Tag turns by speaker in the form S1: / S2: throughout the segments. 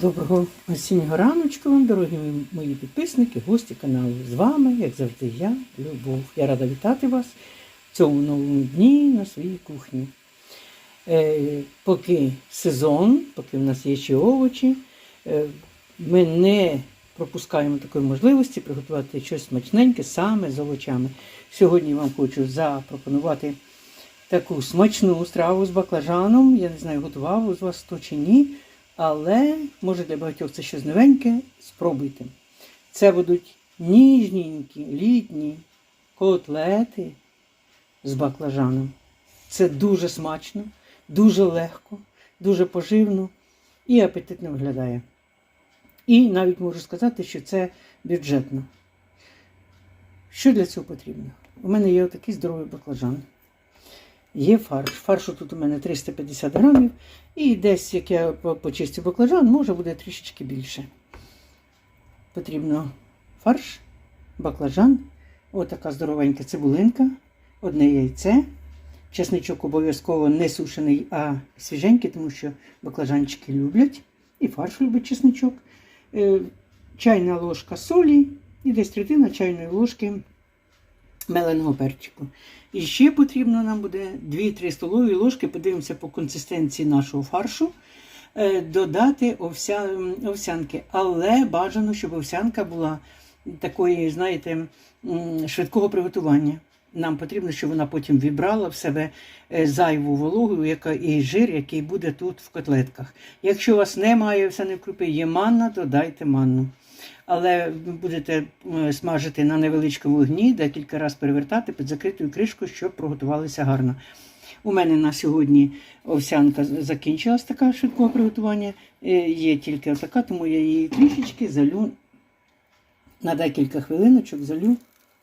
S1: Доброго осіннього раночку вам, дорогі мої підписники, гості каналу. З вами, як завжди, я, Любов. Я рада вітати вас в цьому новому дні на своїй кухні. Е, поки сезон, поки в нас є ще овочі, е, ми не пропускаємо такої можливості приготувати щось смачненьке саме з овочами. Сьогодні вам хочу запропонувати таку смачну страву з баклажаном. Я не знаю, готував з вас то чи ні. Але, може, для багатьох це щось новеньке, спробуйте. Це будуть ніжненькі, літні котлети з баклажаном. Це дуже смачно, дуже легко, дуже поживно і апетитно виглядає. І навіть можу сказати, що це бюджетно. Що для цього потрібно? У мене є отакий здоровий баклажан. Є фарш. Фаршу тут у мене 350 грамів. І десь, як я по- почистю баклажан, може буде трішечки більше. Потрібно фарш, баклажан, отака здоровенька цибулинка, одне яйце. Чесничок обов'язково не сушений, а свіженький, тому що баклажанчики люблять. І фарш любить чесничок. Е, Чайна ложка солі і десь третина чайної ложки меленого перчику. І ще потрібно нам буде 2-3 столові ложки, подивимося по консистенції нашого фаршу, е, додати овся, овсянки. Але бажано, щоб овсянка була такої, знаєте, швидкого приготування. Нам потрібно, щоб вона потім вібрала в себе е, зайву вологу і жир, який буде тут в котлетках. Якщо у вас немає овсяної крупи, є манна, то дайте манну але будете е, смажити на невеличкому вогні, декілька разів перевертати під закритою кришкою, щоб проготувалися гарно. У мене на сьогодні овсянка закінчилась така швидкого приготування. Е, Є тільки така, тому я її трішечки залю на декілька хвилиночок залю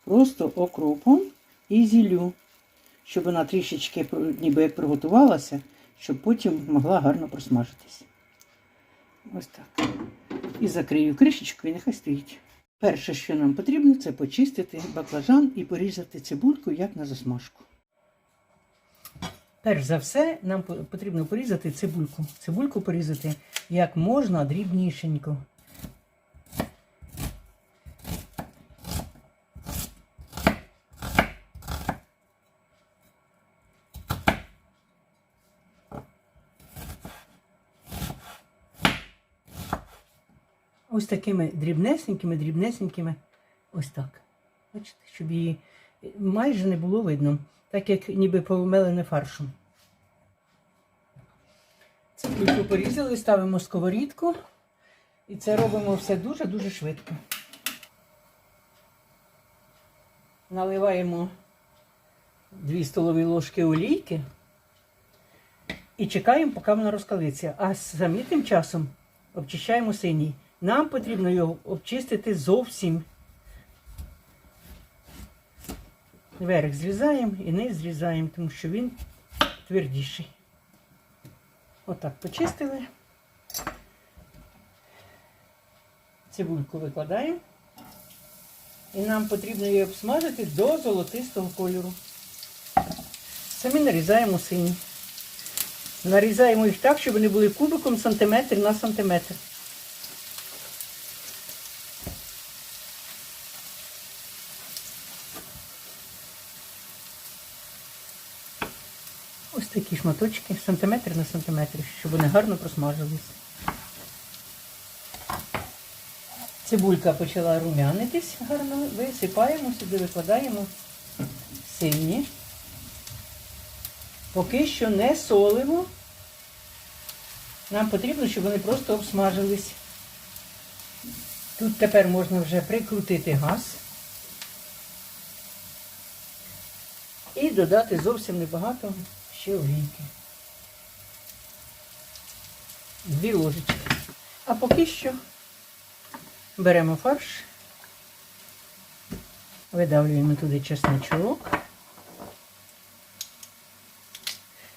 S1: просто окропом і зілю, щоб вона трішечки ніби як приготувалася, щоб потім могла гарно просмажитись. Ось так і закрию кришечку і нехай стоїть. Перше, що нам потрібно, це почистити баклажан і порізати цибульку як на засмажку. Перш за все, нам потрібно порізати цибульку. Цибульку порізати як можна дрібнішенько. Ось такими дрібнесенькими, дрібнесенькими. Ось так. Бачите, щоб її майже не було видно, так як ніби помелене фаршем. Цибульку порізали, ставимо сковорідку. І це робимо все дуже-дуже швидко. Наливаємо 2 столові ложки олійки і чекаємо, поки вона розкалиться. А самі тим часом обчищаємо синій. Нам потрібно його обчистити зовсім. Верх зрізаємо і низ зрізаємо, тому що він твердіший. Отак почистили. Цибульку викладаємо. І нам потрібно її обсмажити до золотистого кольору. Самі нарізаємо сині. Нарізаємо їх так, щоб вони були кубиком сантиметр на сантиметр. Ось такі шматочки, сантиметр на сантиметр, щоб вони гарно просмажились. Цибулька почала румянитись гарно, висипаємо сюди, викладаємо сині. Поки що не солимо. Нам потрібно, щоб вони просто обсмажились. Тут тепер можна вже прикрутити газ і додати зовсім небагато олійки. Дві ложечки. А поки що беремо фарш, видавлюємо туди чесничок.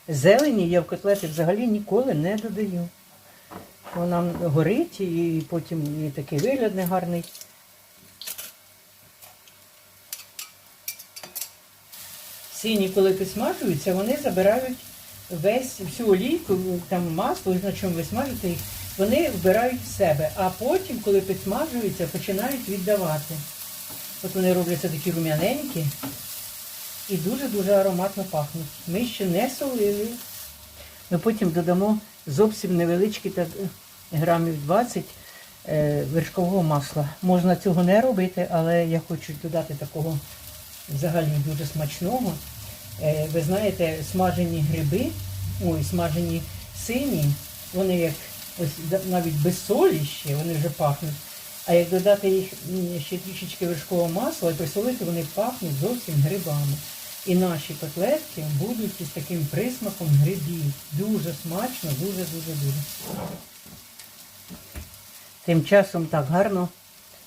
S1: Зелені я в котлети взагалі ніколи не додаю. Вона горить і потім і такий вигляд негарний. Сіні, коли підсмажуються, вони забирають весь всю олійку, там масло, на чому ви смажите їх, вони вбирають в себе, а потім, коли підсмажуються, починають віддавати. От вони робляться такі рум'яненькі і дуже-дуже ароматно пахнуть. Ми ще не солили. Ми потім додамо зовсім невеличкі так, грамів 20 е, вершкового масла. Можна цього не робити, але я хочу додати такого взагалі дуже смачного. Е, ви знаєте, смажені гриби, ой, смажені сині, вони як ось навіть без солі ще, вони вже пахнуть. А як додати їх ще трішечки вершкового масла і присолити, вони пахнуть зовсім грибами. І наші котлетки будуть із таким присмаком грибів. Дуже смачно, дуже-дуже дуже. Тим часом так гарно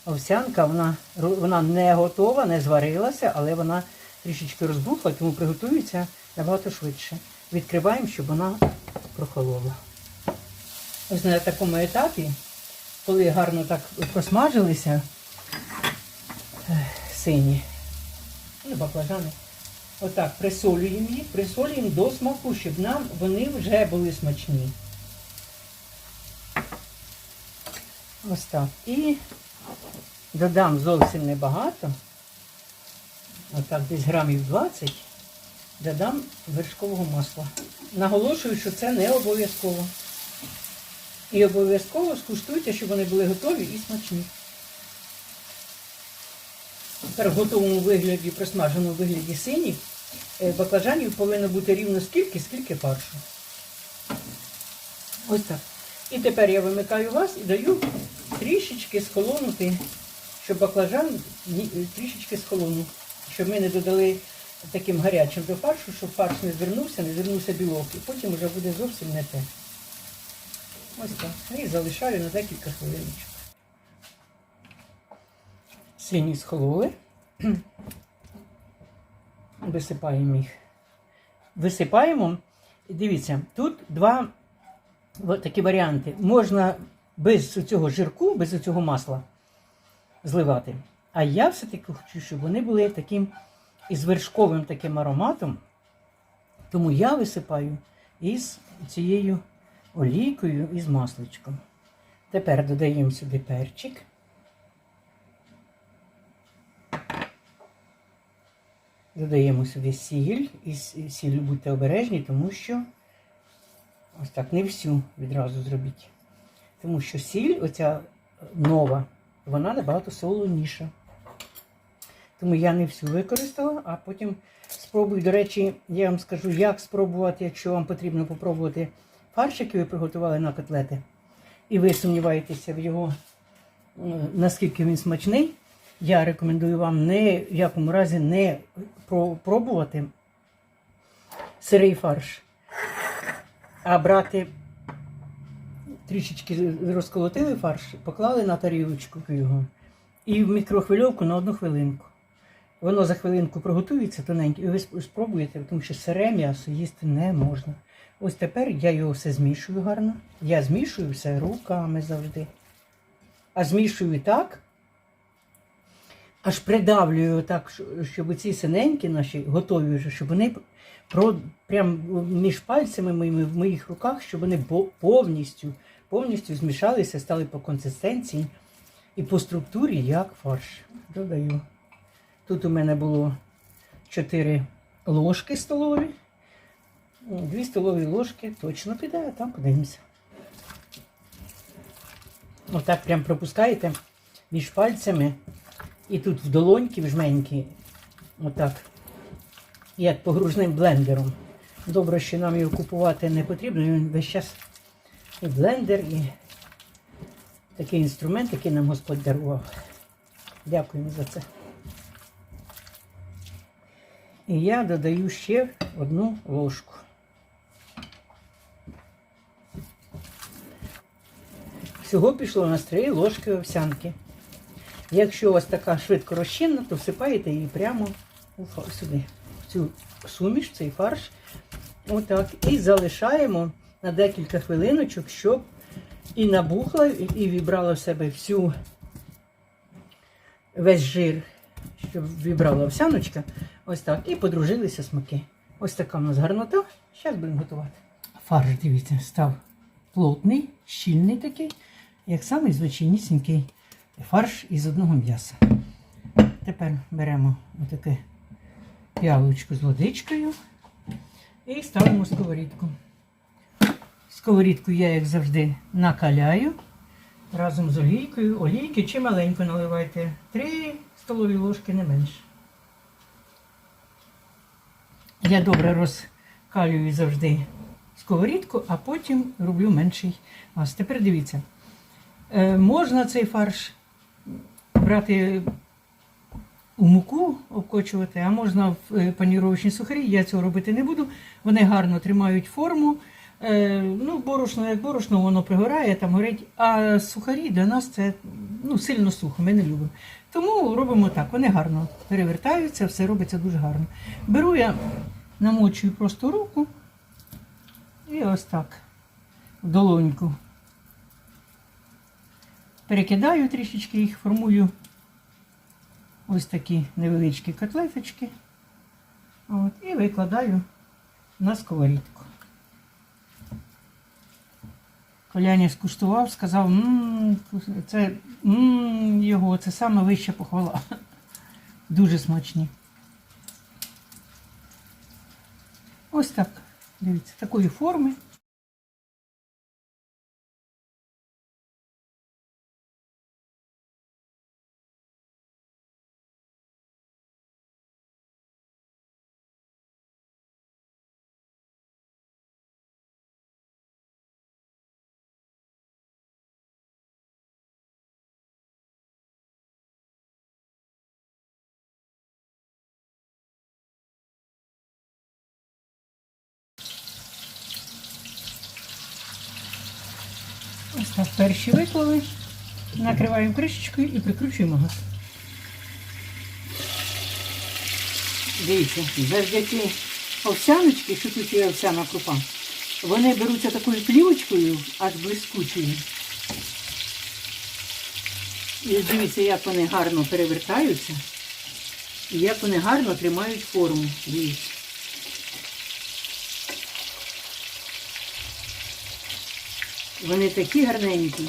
S1: овсянка, вона, вона не готова, не зварилася, але вона трішечки розбухла, тому приготується набагато швидше. Відкриваємо, щоб вона прохолола. Ось на такому етапі, коли гарно так просмажилися е, сині, ну, баклажани, отак присолюємо їх, присолюємо до смаку, щоб нам вони вже були смачні. Ось так. І додам зовсім небагато. Отак, десь грамів 20, додам вершкового масла. Наголошую, що це не обов'язково. І обов'язково скуштуйте, щоб вони були готові і смачні. Тепер в готовому вигляді, просмаженому вигляді синіх, е, баклажанів повинно бути рівно скільки, скільки фаршу. Ось так. І тепер я вимикаю газ і даю трішечки схолонути, щоб баклажан трішечки схолонув, щоб ми не додали таким гарячим до фаршу, щоб фарш не звернувся, не звернувся білок, і потім вже буде зовсім не те. Ось так. І залишаю на декілька хвилиночок. Сині схололи. Висипаємо їх. Висипаємо. Дивіться, тут два такі варіанти. Можна без цього жирку, без цього масла зливати. А я все-таки хочу, щоб вони були таким із вершковим таким ароматом. Тому я висипаю із цією олійкою і з масличком. Тепер додаємо сюди перчик. Додаємо сюди сіль. І сіль будьте обережні, тому що ось так не всю відразу зробіть. Тому що сіль, оця нова, вона набагато солоніша. Тому я не всю використала, а потім спробую. До речі, я вам скажу, як спробувати, якщо вам потрібно попробувати фарш, який ви приготували на котлети, і ви сумніваєтеся в його, е, наскільки він смачний. Я рекомендую вам не в якому разі не про- пробувати сирий фарш, а брати трішечки розколотили фарш, поклали на тарілочку його і в мікрохвильовку на одну хвилинку. Воно за хвилинку проготується тоненьке, і ви спробуєте, тому що сире м'ясо їсти не можна. Ось тепер я його все змішую гарно. Я змішую все руками завжди. А змішую так, аж придавлюю так, щоб ці синенькі наші готові вже, щоб вони про, прям між пальцями моїми в моїх руках, щоб вони повністю, повністю змішалися, стали по консистенції і по структурі як фарш. Додаю. Тут у мене було 4 ложки столові. 2 столові ложки точно піде, а там подивимося. Отак прям пропускаєте між пальцями. І тут в долоньки в жменьки. Отак. Як погружним блендером. Добре, що нам його купувати не потрібно. Він весь час і блендер, і такий інструмент, який нам Господь дарував. Дякуємо за це. І я додаю ще одну ложку. Всього пішло на 3 ложки овсянки. Якщо у вас така швидко розчинна, то всипаєте її прямо сюди, в цю суміш, цей фарш. Отак. І залишаємо на декілька хвилиночок, щоб і набухла, і вібрала в себе всю весь жир, щоб вібрала овсяночка. Ось так. І подружилися смаки. Ось така у нас гарнота. Зараз будемо готувати. Фарш, дивіться, став плотний, щільний такий, як самий звичайнісінький фарш із одного м'яса. Тепер беремо отаке п'ялочку з водичкою і ставимо сковорідку. Сковорідку я, як завжди, накаляю разом з олійкою. Олійки чи маленько наливайте. Три столові ложки не менше. Я добре розкалюю завжди сковорідку, а потім роблю менший газ. Тепер дивіться, е, можна цей фарш брати у муку обкочувати, а можна в е, паніровочні сухарі. Я цього робити не буду. Вони гарно тримають форму. Е, ну, борошно, як борошно, воно пригорає, там горить. А сухарі для нас це ну, сильно сухо, ми не любимо. Тому робимо так, вони гарно перевертаються, все робиться дуже гарно. Беру я, намочую просто руку і ось так в долоньку. Перекидаю трішечки їх, формую ось такі невеличкі котлеточки. От, і викладаю на сковорідку. Коляня скуштував, сказав, «М, це його, це саме вища похвала. Дуже смачні. Ось так. Дивіться, такої форми. Ось перші виклали. Накриваємо кришечкою і прикручуємо газ. Дивіться, завдяки овсяночки, що тут є овсяна крупа, вони беруться такою плівочкою, аж блискучою. І дивіться, як вони гарно перевертаються і як вони гарно тримають форму. Дивіться. Вони такі гарненькі.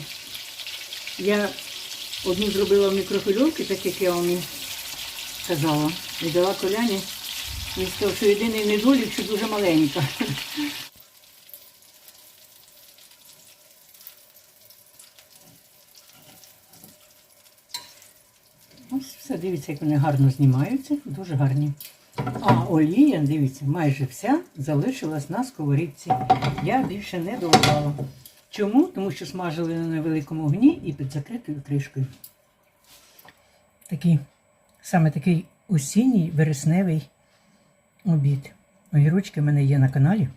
S1: Я одну зробила в мікрохвильовці, так як я вам і казала. І дала коляні. Він сказав, що єдиний недолік, що дуже маленька. Ось все, дивіться, як вони гарно знімаються, дуже гарні. А олія, дивіться, майже вся залишилась на сковорідці. Я більше не доливала. Чому? Тому що смажили на невеликому огні і під закритою кришкою. Такий, саме такий осінній вересневий обід. Огірочки в мене є на каналі.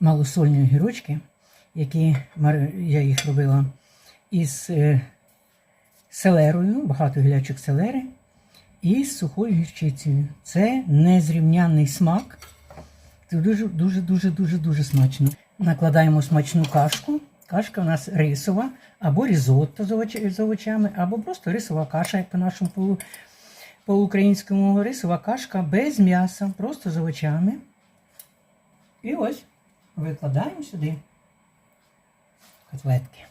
S1: Малосольні огірочки, які я їх робила із е, селерою, багато гілячок селери, і з сухою гірчицею. Це незрівнянний смак. Це дуже, дуже, дуже, дуже, дуже смачно. Накладаємо смачну кашку. Кашка у нас рисова, або різотто з, овоч- овочами, або просто рисова каша, як по нашому полу, по-українському рисова кашка без м'яса, просто з овочами. І ось викладаємо сюди котлетки.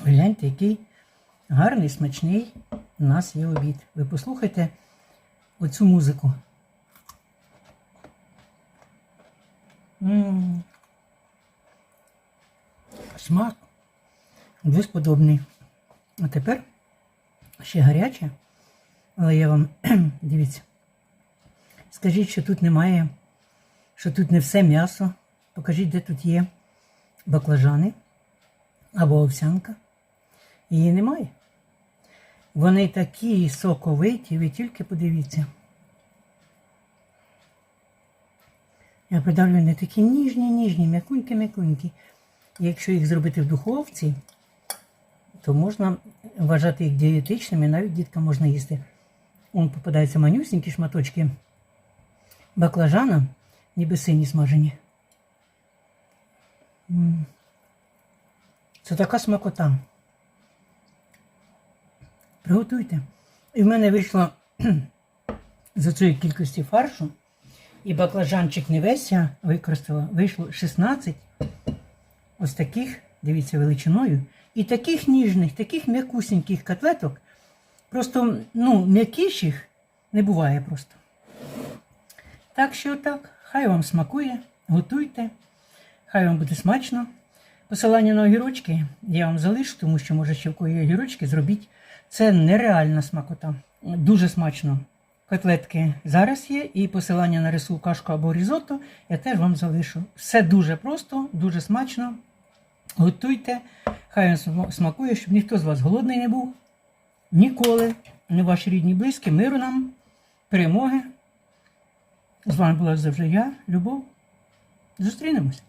S1: Гляньте, який гарний, смачний у нас є обід. Ви послухайте оцю музику. М. Смак безподобний. А тепер ще гаряче, але я вам дивіться. Скажіть, що тут немає, що тут не все м'ясо. Покажіть, де тут є баклажани або овсянка. Її немає. Вони такі соковиті, ви тільки подивіться. Я придавлю не такі ніжні, ніжні, м'якунькі, м'якунькі. Якщо їх зробити в духовці, то можна вважати їх дієтичними, навіть діткам можна їсти. Он попадаються манюсінькі шматочки баклажана, ніби сині смажені. Це така смакота. Приготуйте. І в мене вийшло з цієї кількості фаршу І баклажанчик не весь я використала. Вийшло 16 ось таких, дивіться, величиною. І таких ніжних, таких м'якусіньких котлеток. Просто ну, м'якіших не буває просто. Так що так, хай вам смакує, готуйте, хай вам буде смачно. Посилання на огірочки я вам залишу, тому що, може, ще в кої огірочки, зробіть. Це нереальна смакота. Дуже смачно. Котлетки зараз є, і посилання на рису кашку або різотто я теж вам залишу. Все дуже просто, дуже смачно. Готуйте, хай він смакує, щоб ніхто з вас голодний не був. Ніколи, не ваші рідні близькі, миру нам, перемоги. З вами була завжди я, Любов. Зустрінемось.